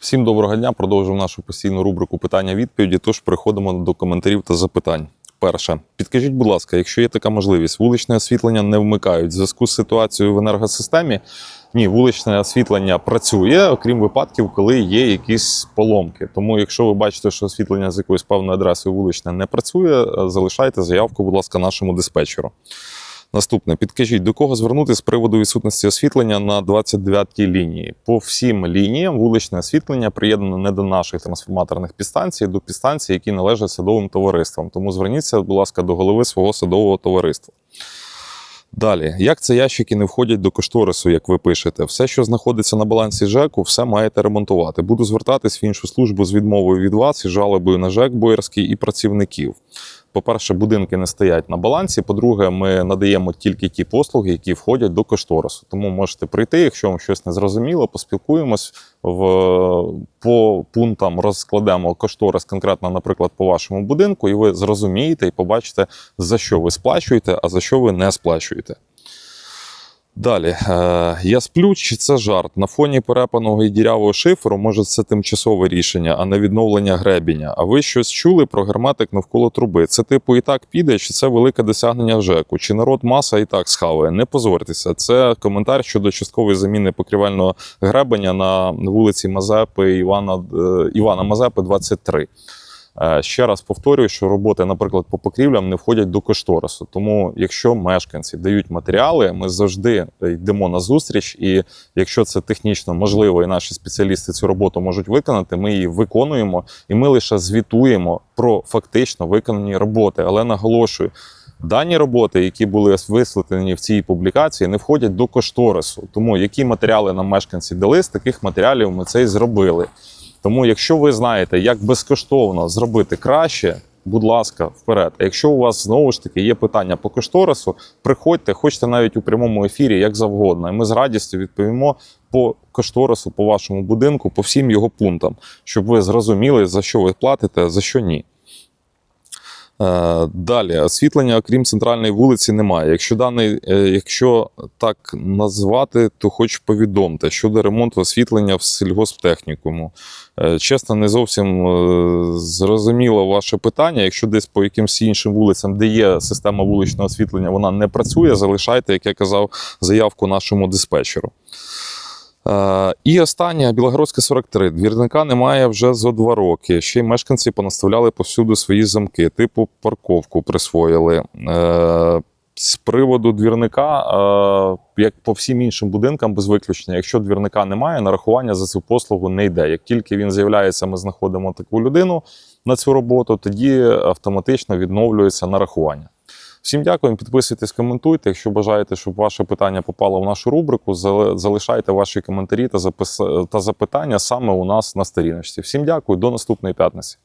Всім доброго дня. Продовжуємо нашу постійну рубрику питання-відповіді. Тож переходимо до коментарів та запитань. Перше, підкажіть, будь ласка, якщо є така можливість, вуличне освітлення не вмикають в зв'язку з ситуацією в енергосистемі. Ні, вуличне освітлення працює, окрім випадків, коли є якісь поломки. Тому, якщо ви бачите, що освітлення з якоюсь певною адресою вуличне не працює, залишайте заявку, будь ласка, нашому диспетчеру. Наступне, підкажіть, до кого звернутися з приводу відсутності освітлення на 29-й лінії? По всім лініям вуличне освітлення приєднане не до наших трансформаторних підстанцій, а до підстанцій, які належать садовим товариствам. Тому зверніться, будь ласка, до голови свого садового товариства. Далі, як це ящики не входять до кошторису, як ви пишете? Все, що знаходиться на балансі ЖЕКу, все маєте ремонтувати. Буду звертатись в іншу службу з відмовою від вас і жалобою на ЖЕК Боярський і працівників. По-перше, будинки не стоять на балансі. По-друге, ми надаємо тільки ті послуги, які входять до кошторису. Тому можете прийти, якщо вам щось не зрозуміло, поспілкуємось в по пунктам, розкладемо кошторис конкретно, наприклад, по вашому будинку, і ви зрозумієте і побачите, за що ви сплачуєте, а за що ви не сплачуєте. Далі, е, я сплю, чи це жарт? На фоні перепаного і дірявого шиферу, може, це тимчасове рішення, а не відновлення гребіння. А ви щось чули про герметик навколо труби? Це типу і так піде, чи це велике досягнення ЖЕКу? Чи народ маса і так схаває? Не позорьтеся. Це коментар щодо часткової заміни покрівельного гребеня на вулиці Мазепи Івана, е, Івана Мазепи, 23. Е, Ще раз повторюю, що роботи, наприклад, по покрівлям не входять до кошторису. Тому, якщо мешканці дають матеріали, ми завжди йдемо на зустріч, і якщо це технічно можливо, і наші спеціалісти цю роботу можуть виконати, ми її виконуємо, і ми лише звітуємо про фактично виконані роботи. Але наголошую. Дані роботи, які були висвітлені в цій публікації, не входять до кошторису. Тому які матеріали нам мешканці дали, з таких матеріалів ми це і зробили. Тому, якщо ви знаєте, як безкоштовно зробити краще, будь ласка, вперед. А якщо у вас знову ж таки є питання по кошторису, приходьте, хочете навіть у прямому ефірі, як завгодно. І ми з радістю відповімо по кошторису, по вашому будинку, по всім його пунктам, щоб ви зрозуміли, за що ви платите, за що ні. Е, Далі освітлення, окрім центральної вулиці, немає. Якщо даний, е, якщо так назвати, то хоч повідомте щодо ремонту освітлення в сільгосптехнікуму. Е, Чесно, не зовсім зрозуміло ваше питання. Якщо десь по якимсь іншим вулицям, де є система вуличного освітлення, вона не працює, залишайте, як я казав, заявку нашому диспетчеру. Е, І останнє Білогородська 43. Двірника немає вже зо два роки. Ще й мешканці понаставляли повсюди свої замки, типу парковку присвоїли. Е, З приводу двірника, е, як по всім іншим будинкам, без виключення, якщо двірника немає, нарахування за цю послугу не йде. Як тільки він з'являється, ми знаходимо таку людину на цю роботу, тоді автоматично відновлюється нарахування. Всім дякую, підписуйтесь, коментуйте. Якщо бажаєте, щоб ваше питання попало в нашу рубрику, зали- залишайте ваші коментарі та запис... та запитання саме у нас на сторіночці. Всім дякую, до наступної п'ятниці.